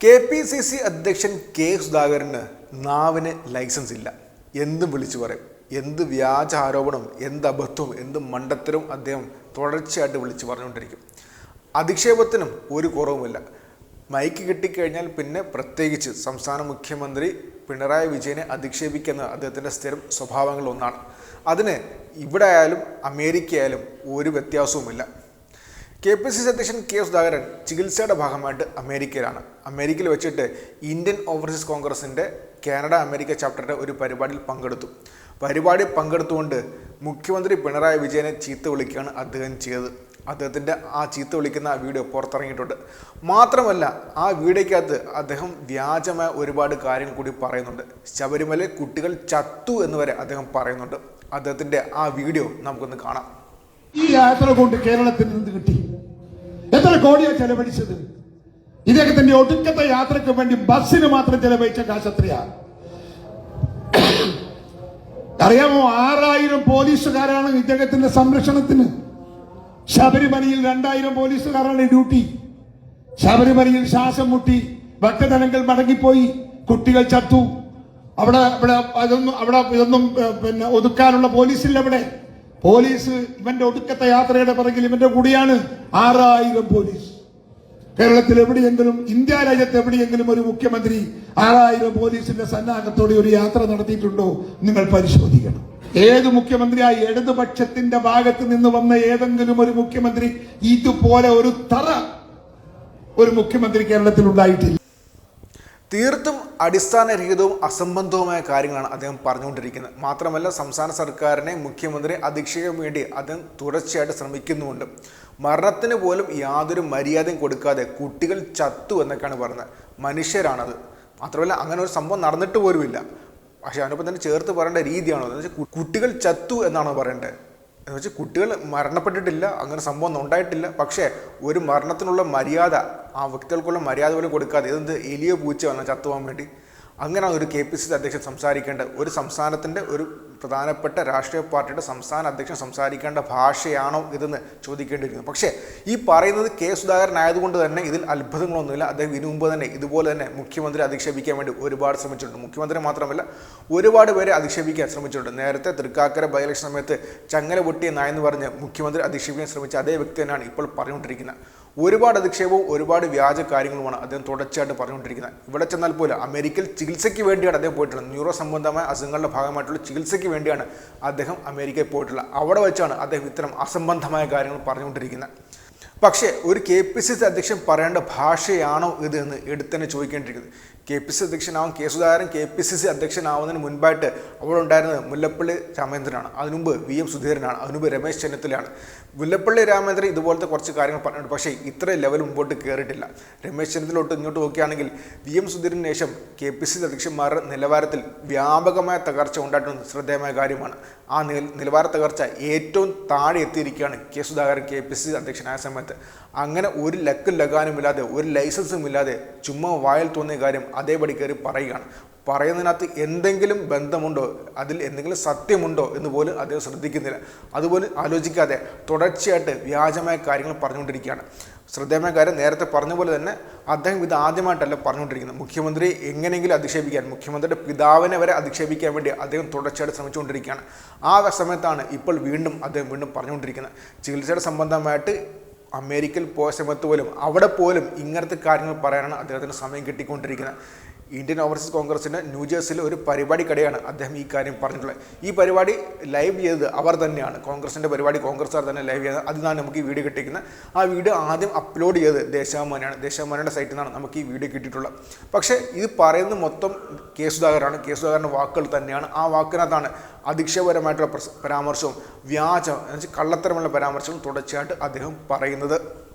K P C C അധ്യക്ഷൻ K സുധാകരന് നാവിന് ലൈസൻസ് ഇല്ല. എന്തും വിളിച്ചു പറയും? എന്ത് വ്യാജ ആരോപണം എന്ത് അബദ്ധവും എന്ത് മണ്ടത്തരവും അദ്ദേഹം തുടർച്ചയായിട്ട് വിളിച്ചു പറഞ്ഞുകൊണ്ടിരിക്കും. അധിക്ഷേപത്തിനും ഒരു കുറവുമില്ല. മൈക്ക് കിട്ടിക്കഴിഞ്ഞാൽ പിന്നെ പ്രത്യേകിച്ച് സംസ്ഥാന മുഖ്യമന്ത്രി പിണറായി വിജയനെ അധിക്ഷേപിക്കുന്ന അദ്ദേഹത്തിന്റെ സ്ഥിരം സ്വഭാവങ്ങളിൽ ഒന്നാണ്. അതിന് ഇവിടെ ആയാലും അമേരിക്ക ആയാലും ഒരു വ്യത്യാസവുമില്ല. കെ പി സി സി അധ്യക്ഷൻ കെ സുധാകരൻ ചികിത്സയുടെ ഭാഗമായിട്ട് അമേരിക്കയിലാണ്. അമേരിക്കയിൽ വെച്ചിട്ട് ഇന്ത്യൻ ഓവർസീസ് കോൺഗ്രസിന്റെ കാനഡ അമേരിക്ക ചാപ്റ്ററിന്റെ ഒരു പരിപാടിയിൽ പങ്കെടുത്തു. പരിപാടി പങ്കെടുത്തുകൊണ്ട് മുഖ്യമന്ത്രി പിണറായി വിജയനെ ചീത്ത വിളിക്കുകയാണ് അദ്ദേഹം ചെയ്തത്. അദ്ദേഹത്തിന്റെ ആ ചീത്ത വിളിക്കുന്ന വീഡിയോ പുറത്തിറങ്ങിയിട്ടുണ്ട്. മാത്രമല്ല ആ വീഡിയോയ്ക്കകത്ത് അദ്ദേഹം വ്യാജമായ ഒരുപാട് കാര്യങ്ങൾ കൂടി പറയുന്നുണ്ട്. ശബരിമലയിൽ കുട്ടികൾ ചത്തു എന്ന് വരെ അദ്ദേഹം പറയുന്നുണ്ട്. അദ്ദേഹത്തിന്റെ ആ വീഡിയോ നമുക്കൊന്ന് കാണാം. ഈ യാത്ര കൊണ്ട് കേരളത്തിൽ നിന്ന് കിട്ടി? എത്ര കോടിയാ ചെലവഴിച്ചത്. ഇദ്ദേഹത്തിന്റെ ഒടുക്കത്തെ യാത്രയ്ക്ക് വേണ്ടി ബസ്സിന് മാത്രം ചെലവഴിച്ച കാശ് എത്രയാണ് അറിയാമോ ആറായിരം പോലീസുകാരാണ് ഇദ്ദേഹത്തിന്റെ സംരക്ഷണത്തിന്. ശബരിമലയിൽ രണ്ടായിരം പോലീസുകാരാണ് ഡ്യൂട്ടി. ശബരിമലയിൽ ശ്വാസം മുട്ടി ഭക്തജനങ്ങൾ മടങ്ങിപ്പോയി കുട്ടികൾ ചത്തു. അവിടെ അവിടെ അതൊന്നും അവിടെ ഇതൊന്നും പിന്നെ ഒതുക്കാനുള്ള പോലീസില്ല അവിടെ പോലീസ് ഇവന്റെ ഒടുക്കത്തെ യാത്രയുടെ പിറകിൽ ഇവന്റെ കൂടിയാണ് ആറായിരം പോലീസ്. കേരളത്തിൽ എവിടെയെങ്കിലും ഇന്ത്യ രാജ്യത്ത് എവിടെയെങ്കിലും ഒരു മുഖ്യമന്ത്രി ആറായിരം പോലീസിന്റെ സന്നാഹത്തോടെ ഒരു യാത്ര നടത്തിയിട്ടുണ്ടോ? നിങ്ങൾ പരിശോധിക്കണം. ഏത് മുഖ്യമന്ത്രിയായി ഇടതുപക്ഷത്തിന്റെ ഭാഗത്ത് നിന്ന് വന്ന ഏതെങ്കിലും ഒരു മുഖ്യമന്ത്രി ഇതുപോലെ ഒരു തറ ഒരു മുഖ്യമന്ത്രി കേരളത്തിൽ ഉണ്ടായിട്ടില്ല. തീർത്തും അടിസ്ഥാനരഹിതവും അസംബന്ധവുമായ കാര്യങ്ങളാണ് അദ്ദേഹം പറഞ്ഞുകൊണ്ടിരിക്കുന്നത്. മാത്രമല്ല സംസ്ഥാന സർക്കാരിനെ മുഖ്യമന്ത്രി അധിക്ഷേപിക്കാൻ വേണ്ടി അദ്ദേഹം തുടർച്ചയായിട്ട് ശ്രമിക്കുന്നുമുണ്ട്. മരണത്തിന് പോലും യാതൊരു മര്യാദയും കൊടുക്കാതെ കുട്ടികൾ ചത്തു എന്നൊക്കെയാണ് പറഞ്ഞത്. മനുഷ്യരാണത്. മാത്രമല്ല അങ്ങനെ ഒരു സംഭവം നടന്നിട്ട് പോലുമില്ല. പക്ഷേ അതിനൊപ്പം തന്നെ ചേർത്ത് പറയേണ്ട രീതിയാണോ? എന്ന് വെച്ചാൽ കുട്ടികൾ ചത്തു എന്നാണോ പറയേണ്ടത്? എന്ന് വെച്ചാൽ കുട്ടികൾ മരണപ്പെട്ടിട്ടില്ല അങ്ങനെ സംഭവം ഒന്നും ഉണ്ടായിട്ടില്ല. പക്ഷേ ഒരു മരണത്തിനുള്ള മര്യാദ ആ വ്യക്തികൾക്കുള്ള മര്യാദ പോലും കൊടുക്കാതെ ഇതെന്ത് എലിയോ പൂച്ച വന്ന ചത്തുപോകാൻ വേണ്ടി? അങ്ങനെ ഒരു കെ പി സി സി അധ്യക്ഷൻ സംസാരിക്കേണ്ട ഒരു സംസ്ഥാനത്തിന്റെ ഒരു പ്രധാനപ്പെട്ട രാഷ്ട്രീയ പാർട്ടിയുടെ സംസ്ഥാന അധ്യക്ഷൻ സംസാരിക്കേണ്ട ഭാഷയാണോ ഇതെന്ന് ചോദിക്കേണ്ടിയിരിക്കുന്നു. പക്ഷേ ഈ പറയുന്നത് കെ സുധാകരൻ ആയതുകൊണ്ട് തന്നെ ഇതിൽ അത്ഭുതങ്ങളൊന്നുമില്ല. അദ്ദേഹം ഇതിനു മുമ്പ് തന്നെ ഇതുപോലെ തന്നെ മുഖ്യമന്ത്രി അധിക്ഷേപിക്കാൻ വേണ്ടി ഒരുപാട് ശ്രമിച്ചിട്ടുണ്ട്. മുഖ്യമന്ത്രി മാത്രമല്ല ഒരുപാട് പേരെ അധിക്ഷേപിക്കാൻ ശ്രമിച്ചിട്ടുണ്ട്. നേരത്തെ തൃക്കാക്കര ബൈ ഇലക്ഷൻ സമയത്ത് ചങ്ങല പൊട്ടിയ നായെന്ന് പറഞ്ഞ് മുഖ്യമന്ത്രി അധിക്ഷേപിക്കാൻ ശ്രമിച്ച അതേ വ്യക്തി തന്നെയാണ് ഇപ്പോൾ പറഞ്ഞുകൊണ്ടിരിക്കുന്നത്. ഒരുപാട് അധിക്ഷേപവും ഒരുപാട് വ്യാജ കാര്യങ്ങളുമാണ് അദ്ദേഹം തുടർച്ചയായിട്ട് പറഞ്ഞുകൊണ്ടിരിക്കുന്നത്. ഇവിടെ ചെന്നാൽ പോലും അമേരിക്കയിൽ ചികിത്സയ്ക്ക് വേണ്ടിയാണ് അദ്ദേഹം പോയിട്ടുള്ളത്. ന്യൂറോ സംബന്ധമായ അസുഖങ്ങളുടെ ഭാഗമായിട്ടുള്ള ചികിത്സയ്ക്ക് വേണ്ടിയാണ് അദ്ദേഹം അമേരിക്കയിൽ പോയിട്ടുള്ളത് അവിടെ വെച്ചാണ് അദ്ദേഹം ഇത്തരം അസംബന്ധമായ കാര്യങ്ങൾ പറഞ്ഞുകൊണ്ടിരിക്കുന്നത്. പക്ഷേ ഒരു കെ പി സി സി അധ്യക്ഷൻ പറയേണ്ട ഭാഷയാണോ ഇത് എന്ന് എടുത്തന്നെ ചോദിക്കേണ്ടിയിരിക്കുന്നത് K P C അധ്യക്ഷനാവും K Sudhakaran K P C C അധ്യക്ഷനാവുന്നതിന് മുൻപായിട്ട് അവിടെ ഉണ്ടായിരുന്നത് മുല്ലപ്പള്ളി രാമേന്ദ്രനാണ്. അതിനുമുമ്പ് വി എം സുധീരനാണ് അതിനുമുമ്പ് രമേശ് ചെന്നിത്തലയാണ്. മുല്ലപ്പള്ളി രാമേന്ദ്രൻ ഇതുപോലത്തെ കുറച്ച് കാര്യങ്ങൾ പറഞ്ഞിട്ടുണ്ട്. പക്ഷേ ഇത്ര ലെവൽ മുമ്പോട്ട് കയറിയിട്ടില്ല രമേശ് ചെന്നിത്തലോട്ട് ഇങ്ങോട്ട് നോക്കുകയാണെങ്കിൽ വി എം സുധീരന് ശേഷം കെ പി സി അധ്യക്ഷന്മാരുടെ നിലവാരത്തിൽ വ്യാപകമായ തകർച്ച ഉണ്ടായിട്ടുള്ള ശ്രദ്ധേയമായ കാര്യമാണ്. ആ നില- നിലവാര തകർച്ച ഏറ്റവും താഴെ എത്തിയിരിക്കുകയാണ് K Sudhakaran K P C അധ്യക്ഷനായ സമയത്ത്. അങ്ങനെ ഒരു ലക്കും ലഗാനും ഇല്ലാതെ ഒരു ലൈസൻസും ഇല്ലാതെ ചുമ്മാ വായിൽ തോന്നിയ കാര്യം അതേപടി കയറി പറയുകയാണ്. പറയുന്നതിനകത്ത് എന്തെങ്കിലും ബന്ധമുണ്ടോ? അതിൽ എന്തെങ്കിലും സത്യമുണ്ടോ എന്ന് പോലും അദ്ദേഹം ശ്രദ്ധിക്കുന്നില്ല. അതുപോലെ ആലോചിക്കാതെ തുടർച്ചയായിട്ട് വ്യാജമായ കാര്യങ്ങൾ പറഞ്ഞുകൊണ്ടിരിക്കുകയാണ്. ശ്രദ്ധേയമായ കാര്യം നേരത്തെ പറഞ്ഞ പോലെ തന്നെ അദ്ദേഹം ഇത് ആദ്യമായിട്ടല്ല പറഞ്ഞുകൊണ്ടിരിക്കുന്നത്. മുഖ്യമന്ത്രി എങ്ങനെയെങ്കിലും അധിക്ഷേപിക്കാൻ മുഖ്യമന്ത്രിയുടെ പിതാവിനെ വരെ അധിക്ഷേപിക്കാൻ വേണ്ടി അദ്ദേഹം തുടർച്ചയായിട്ട് ശ്രമിച്ചുകൊണ്ടിരിക്കുകയാണ്. ആ സമയത്താണ് ഇപ്പോൾ വീണ്ടും അദ്ദേഹം വീണ്ടും പറഞ്ഞുകൊണ്ടിരിക്കുന്നത്. ചികിത്സയുടെ സംബന്ധമായിട്ട് അമേരിക്കയിൽ പോയ സമയത്ത് പോലും അവിടെ പോലും ഇങ്ങനത്തെ കാര്യങ്ങൾ പറയാനാണ് അദ്ദേഹത്തിന് സമയം കിട്ടിക്കൊണ്ടിരിക്കുന്നത്. ഇന്ത്യൻ ഓവർസീസ് കോൺഗ്രസിന്റെ ന്യൂജേഴ്സിൽ ഒരു പരിപാടി കടയാണ് അദ്ദേഹം ഈ കാര്യം പറഞ്ഞിട്ടുള്ളത്. ഈ പരിപാടി ലൈവ് ചെയ്തത് അവർ തന്നെയാണ്. കോൺഗ്രസിന്റെ പരിപാടി കോൺഗ്രസ്സുകാർ തന്നെ ലൈവ് ചെയ്തത്. അതിനാണ് നമുക്ക് ഈ വീഡിയോ കിട്ടിയിരിക്കുന്നത്. ആ വീഡിയോ ആദ്യം അപ്ലോഡ് ചെയ്തത് ദേശാഭിമാനിയാണ്. ദേശാഭിമാനിയുടെ സൈറ്റിൽ നിന്നാണ് നമുക്ക് ഈ വീഡിയോ കിട്ടിയിട്ടുള്ളത്. പക്ഷേ ഇത് പറയുന്നത് മൊത്തം കെ സുധാകരാണ് കെ സുധാകരന്റെ വാക്കുകൾ തന്നെയാണ്. ആ വാക്കിനകത്താണ് അധിക്ഷേപകരമായിട്ടുള്ള പ്രസ- പരാമർശവും വ്യാജം എന്ന് വെച്ചാൽ കള്ളത്തരമുള്ള പരാമർശവും തുടർച്ചയായിട്ട് അദ്ദേഹം പറയുന്നത്.